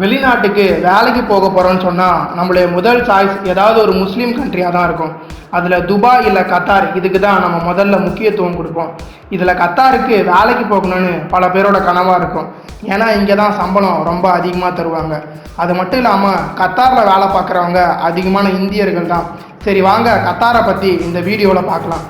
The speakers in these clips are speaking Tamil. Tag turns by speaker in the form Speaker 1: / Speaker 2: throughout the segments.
Speaker 1: வெளிநாட்டுக்கு வேலைக்கு போக போகிறோன்னு சொன்னால் நம்மளுடைய முதல் சாய்ஸ் ஏதாவது ஒரு முஸ்லீம் கண்ட்ரியாக தான் இருக்கும். அதில் துபாய் இல்லை கத்தார் இதுக்கு தான் நம்ம முதல்ல முக்கியத்துவம் கொடுப்போம். இதில் கத்தாருக்கு வேலைக்கு போகணும்னு பல பேரோட கனவாக இருக்கும். ஏன்னா இங்கே தான் சம்பளம் ரொம்ப அதிகமாக தருவாங்க. அது மட்டும் இல்லாமல் கத்தாரில் வேலை பார்க்குறவங்க அதிகமான இந்தியர்கள் தான். சரி வாங்க கத்தாரை பற்றி இந்த வீடியோவில் பார்க்கலாம்.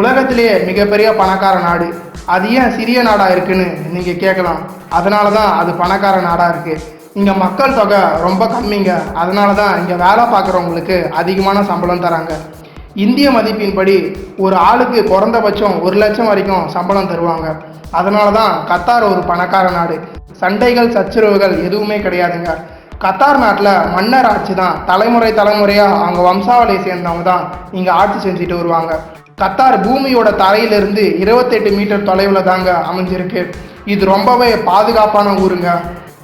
Speaker 1: உலகத்திலேயே மிகப்பெரிய பணக்கார நாடு. அது ஏன் சிறிய நாடாக இருக்குன்னு நீங்கள் கேட்கலாம் அதனால தான் அது பணக்கார நாடாக இருக்குது இங்கே மக்கள் தொகை ரொம்ப கம்மிங்க. அதனால தான் இங்கே வேலை பார்க்குறவங்களுக்கு அதிகமான சம்பளம் தராங்க. இந்திய மதிப்பின்படி ஒரு ஆளுக்கு குறைந்தபட்சம் ஒரு லட்சம் வரைக்கும் சம்பளம் தருவாங்க. அதனால தான் கத்தார் ஒரு பணக்கார நாடு. சண்டைகள் சச்சரவுகள் எதுவுமே கிடையாதுங்க. கத்தார் நாட்டில் மன்னர் ஆட்சி தான் தலைமுறை தலைமுறையாக அவங்க வம்சாவளியை சேர்ந்தவங்க தான் இங்கே ஆட்சி செஞ்சுட்டு வருவாங்க. கத்தார் பூமியோட தரையிலிருந்து இருபத்தெட்டு மீட்டர் தொலைவில் தாங்க அமைஞ்சிருக்கு. இது ரொம்பவே பாதுகாப்பான ஊருங்க.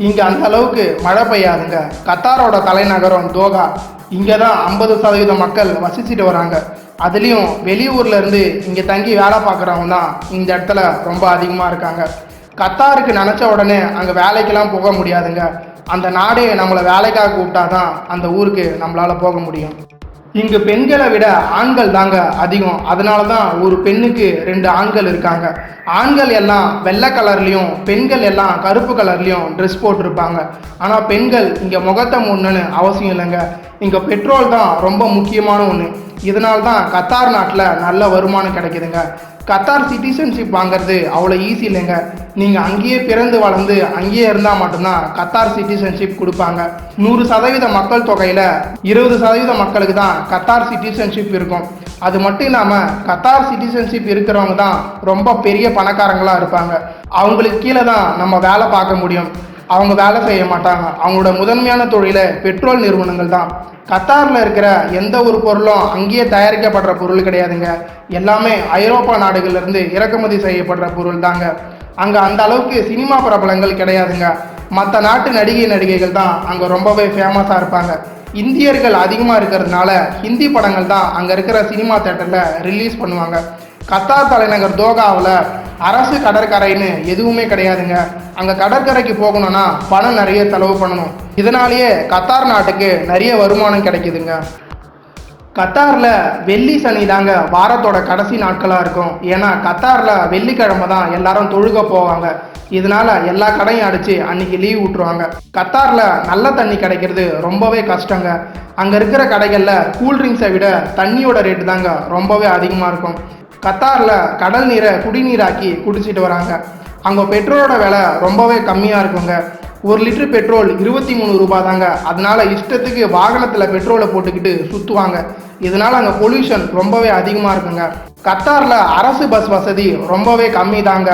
Speaker 1: இங்கே அந்த அளவுக்கு மழை பெய்யாதுங்க. கத்தாரோட தலைநகரம் தோகா. இங்கே தான் ஐம்பது சதவீத மக்கள் வசிச்சுட்டு வராங்க. அதுலேயும் வெளியூர்லேருந்து இங்கே தங்கி வேலை பார்க்குறவங்க தான் இந்த இடத்துல ரொம்ப அதிகமாக இருக்காங்க. கத்தாருக்கு நினச்ச உடனே அங்கே வேலைக்கெல்லாம் போக முடியாதுங்க. அந்த நாடே நம்மளை வேலைக்காக கூப்பிட்டா தான் அந்த ஊருக்கு நம்மளால் போக முடியும். இங்கு பெண்களை விட ஆண்கள் தாங்க அதிகம். அதனால தான் ஒரு பெண்ணுக்கு ரெண்டு ஆண்கள் இருக்காங்க. ஆண்கள் எல்லாம் வெள்ளை கலர்லேயும் பெண்கள் எல்லாம் கருப்பு கலர்லேயும் ட்ரெஸ் போட்டிருப்பாங்க. ஆனால் பெண்கள் இங்கே முகத்தை முன்னுன்னு அவசியம் இல்லைங்க. இங்கே பெட்ரோல் தான் ரொம்ப முக்கியமான ஒன்று இதனால்தான் கத்தார் நாட்டில் நல்ல வருமானம் கிடைக்குதுங்க. கத்தார் சிட்டிசன்ஷிப் வாங்குறது அவ்வளோ ஈஸி இல்லைங்க. நீங்கள் அங்கேயே பிறந்து வளர்ந்து அங்கேயே இருந்தால் மட்டும்தான் கத்தார் சிட்டிசன்ஷிப் கொடுப்பாங்க. நூறு சதவீத மக்கள் தொகையில் இருபது சதவீத மக்களுக்கு தான் கத்தார் சிட்டிசன்ஷிப் இருக்கும். அது மட்டும் இல்லாமல் கத்தார் சிட்டிசன்ஷிப் இருக்கிறவங்க தான் ரொம்ப பெரிய பணக்காரங்களாக இருப்பாங்க. அவங்களுக்கு கீழே தான் நம்ம வேலை பார்க்க முடியும். அவங்க வேலை செய்ய மாட்டாங்க. அவங்களோட முதன்மையான தொழிலை பெட்ரோல் நிறுவனங்கள் தான். கத்தாரில் இருக்கிற எந்த ஒரு பொருளும் அங்கேயே தயாரிக்கப்படுற பொருள் கிடையாதுங்க. எல்லாமே ஐரோப்பா நாடுகள்லேருந்து இறக்குமதி செய்யப்படுற பொருள் தாங்க. அங்கே அந்த அளவுக்கு சினிமா பிரபலங்கள் கிடையாதுங்க. மற்ற நாட்டு நடிகை நடிகைகள் தான் அங்கே ரொம்பவே ஃபேமஸாக இருப்பாங்க. இந்தியர்கள் அதிகமாக இருக்கிறதுனால ஹிந்தி படங்கள் தான் அங்கே இருக்கிற சினிமா தேட்டரில் ரிலீஸ் பண்ணுவாங்க. கத்தார் தலைநகர் தோகாவில் அரசு கடற்கரைன்னு எதுவுமே கிடையாதுங்க. அங்கே கடற்கரைக்கு போகணும்னா பணம் நிறைய செலவு பண்ணணும். இதனாலேயே கத்தார் நாட்டுக்கு நிறைய வருமானம் கிடைக்குதுங்க. கத்தாரில் வெள்ளி சனி தாங்க வாரத்தோட கடைசி நாட்களாக இருக்கும். ஏன்னா கத்தாரில் வெள்ளிக்கிழமை தான் எல்லாரும் தொழுக போவாங்க. இதனால எல்லா கடையும் அடித்து அன்னைக்கு லீவ் விட்ருவாங்க கத்தாரில் நல்ல தண்ணி கிடைக்கிறது ரொம்பவே கஷ்டங்க. அங்கே இருக்கிற கடைகளில் கூல்ட்ரிங்க்ஸை விட தண்ணியோட ரேட்டு தாங்க ரொம்பவே அதிகமாக இருக்கும். கத்தாரில் கடல் நீரை குடிநீராக்கி குடிச்சிட்டு வராங்க. அங்கே பெட்ரோலோட விலை ரொம்பவே கம்மியாக இருக்குங்க. ஒரு லிட்டர் பெட்ரோல் இருபத்தி மூணு ரூபா தாங்க அதனால் இஷ்டத்துக்கு வாகனத்தில் பெட்ரோலை போட்டுக்கிட்டு சுற்றுவாங்க இதனால் அங்கே பொல்யூஷன் ரொம்பவே அதிகமாக இருக்குங்க. கத்தாரில் அரசு பஸ் வசதி ரொம்பவே கம்மி தாங்க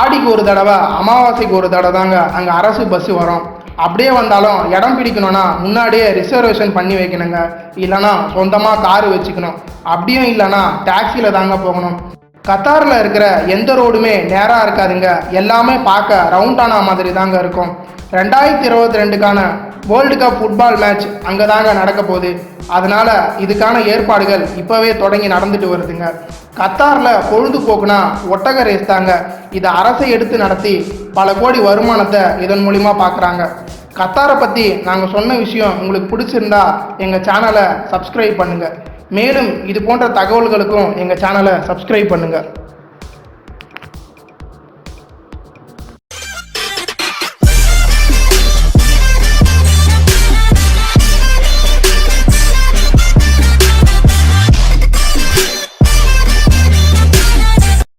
Speaker 1: ஆடிக்கு ஒரு தடவை அமாவாசைக்கு ஒரு தடவை தாங்க அங்கே அரசு பஸ் வரும். அப்படியே வந்தாலும் இடம் பிடிக்கணும்னா முன்னாடியே ரிசர்வேஷன் பண்ணி வைக்கணுங்க. இல்லைனா சொந்தமாக காரு வச்சுக்கணும். அப்படியும் இல்லைனா டாக்ஸியில் தாங்க போகணும். கத்தாரில் இருக்கிற எந்த ரோடுமே நேராக இருக்காதுங்க. எல்லாமே பார்க்க ரவுண்டானா மாதிரி தாங்க இருக்கும். ரெண்டாயிரத்தி இருபத்தி ரெண்டுக்கான வேர்ல்டு கப் ஃபுட்பால் மேட்ச் அங்கே தாங்க நடக்க போகுது. அதனால் இதுக்கான ஏற்பாடுகள் இப்போவே தொடங்கி நடந்துட்டு வருதுங்க. கத்தாரில் பொழுதுபோக்குனா ஒட்டக ரேஸ் தாங்க. இதை அரசை எடுத்து நடத்தி பல கோடி வருமானத்தை இதன் மூலிமா பார்க்குறாங்க கத்தாரை பற்றி நாங்கள் சொன்ன விஷயம் உங்களுக்கு பிடிச்சிருந்தா எங்கள் சேனலை சப்ஸ்கிரைப் பண்ணுங்கள் மேலும் இது போன்ற தகவல்களுக்கும் எங்கள் சேனலை சப்ஸ்கிரைப் பண்ணுங்கள்